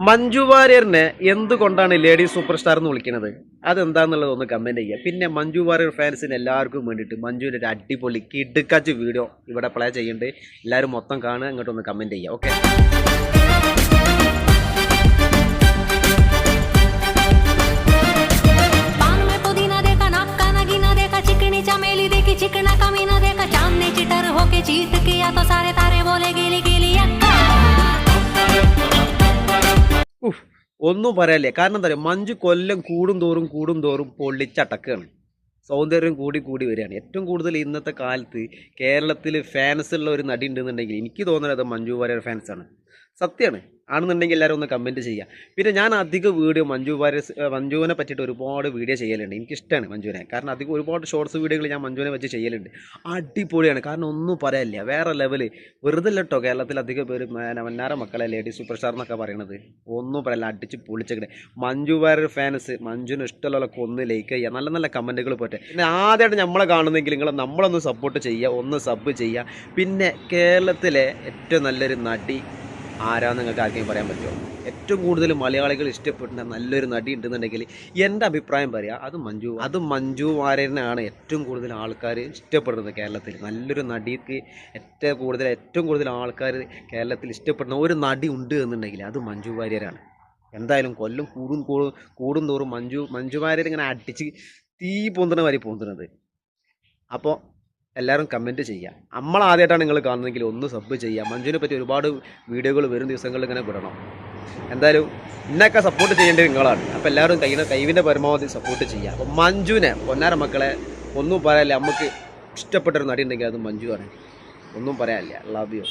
മഞ്ജു വാര്യറിനെ എന്തുകൊണ്ടാണ് lady super star എന്ന് വിളിക്കുന്നത് അതെന്താന്നുള്ളത് ഒന്ന് കമന്റ് ചെയ്യുക പിന്നെ മഞ്ജു വാര്യർ ഫാൻസിന് എല്ലാവർക്കും വേണ്ടിയിട്ട് മഞ്ജുവിൻ്റെ ഒരു അടിപൊളി കിടുക്കാച്ച് വീഡിയോ ഇവിടെ പ്ലേ ചെയ്യുന്നുണ്ട് എല്ലാവരും മൊത്തം കാണുക ഇങ്ങോട്ടൊന്ന് കമന്റ് ചെയ്യുക ഓക്കെ पान में पुदीना देखा नाक का नगीना देखा चिकनी चमेली देखी चिकना कमीना देखा चांद ने चिटर होके चीट किया तो सारे तारे बोले गिली ഒന്നും പറയാനില്ല കാരണം എന്താ പറയുക മഞ്ജു കൊല്ലം കൂടും തോറും കൂടും തോറും പൊള്ളിച്ചടക്കാണ്. സൗന്ദര്യം കൂടി കൂടി വരികയാണ്. ഏറ്റവും കൂടുതൽ ഇന്നത്തെ കാലത്ത് കേരളത്തിൽ ഫാൻസ് ഉള്ള ഒരു നടി ഉണ്ടെന്നുണ്ടെങ്കിൽ എനിക്ക് തോന്നുന്നത് മഞ്ജു വാര്യർ ഫാൻസാണ് സത്യമാണ് ആണെന്നുണ്ടെങ്കിൽ എല്ലാവരും ഒന്ന് കമന്റ് ചെയ്യുക. പിന്നെ ഞാൻ അധിക വീഡിയോ മഞ്ജു വാര്യർ മഞ്ജുവിനെ പറ്റിയിട്ട് ഒരുപാട് വീഡിയോ ചെയ്യലുണ്ട്. എനിക്കിഷ്ടമാണ് മഞ്ജുവിനെ. കാരണം അധികം ഒരുപാട് ഷോർട്സ് വീഡിയോകൾ ഞാൻ മഞ്ജുവിനെ വെച്ച് ചെയ്യലുണ്ട്. അടിപൊളിയാണ്. കാരണം ഒന്നും പറയാനില്ല വേറെ ലെവൽ വെറുതെ കേട്ടോ കേരളത്തിൽ അധികം പേര് മന്നാര മക്കളെ ലേഡീസ് സൂപ്പർ സ്റ്റാർ എന്നൊക്കെ പറയണത്. ഒന്നും പറയില്ല അടിച്ച് പൊളിച്ചേക്കണേ. മഞ്ജു വാര്യർ ഫാൻസ് മഞ്ജുവിന് ഇഷ്ടമുള്ളവരൊക്കെ ഒന്ന് ലൈക്ക് ചെയ്യുക. നല്ല നല്ല കമന്റുകൾ പോട്ടെ. പിന്നെ ആദ്യമായിട്ട് നമ്മളെ കാണുന്നെങ്കിൽ നിങ്ങൾ നമ്മളൊന്ന് സപ്പോർട്ട് ചെയ്യുക ഒന്ന് സബ് ചെയ്യുക. പിന്നെ കേരളത്തിലെ ഏറ്റവും നല്ലൊരു നടി ആരാന്ന് നിങ്ങൾക്ക് ആർക്കെങ്കിലും പറയാൻ പറ്റുമോ? ഏറ്റവും കൂടുതൽ മലയാളികൾ ഇഷ്ടപ്പെടുന്ന നല്ലൊരു നടി ഉണ്ടെന്നുണ്ടെങ്കിൽ എന്റെ അഭിപ്രായം പറയാം അത് മഞ്ജു. അത് മഞ്ജു വാര്യനാണ് ഏറ്റവും കൂടുതൽ ആൾക്കാർ ഇഷ്ടപ്പെടുന്നത് കേരളത്തിൽ. നല്ലൊരു നടിക്ക് ഏറ്റവും കൂടുതൽ ഏറ്റവും കൂടുതൽ ആൾക്കാർ കേരളത്തിൽ ഇഷ്ടപ്പെടുന്ന ഒരു നടി ഉണ്ട് എന്നുണ്ടെങ്കിൽ അത് മഞ്ജു വാര്യരാണ്. എന്തായാലും കൊല്ലം കൂടും കൂടും തോറും മഞ്ജു മഞ്ജു വാര്യർ ഇങ്ങനെ അടിച്ച് തീ പൊന്തുന്ന വരി പൊന്തുന്നത്. അപ്പോൾ എല്ലാവരും കമന്റ് ചെയ്യുക. നമ്മൾ ആദ്യമായിട്ടാണ് നിങ്ങൾ കാണുന്നതെങ്കിൽ ഒന്ന് സബ് ചെയ്യാം മഞ്ജുവിനെ പറ്റി ഒരുപാട് വീഡിയോകൾ വരും ദിവസങ്ങളിൽ ഇങ്ങനെ വിടണം. എന്തായാലും ഇന്നൊക്കെ സപ്പോർട്ട് ചെയ്യേണ്ടത് നിങ്ങളാണ്. അപ്പോൾ എല്ലാവരും കൈയുടെ കൈവിന്റെ പരമാവധി സപ്പോർട്ട് ചെയ്യുക. അപ്പോൾ മഞ്ജുവിനെ പൊന്നാര മക്കളെ ഒന്നും പറയാനില്ല. നമുക്ക് ഇഷ്ടപ്പെട്ടൊരു നടി ഉണ്ടെങ്കിൽ അത് മഞ്ജു ആണ്. ഒന്നും പറയാനില്ല. Love you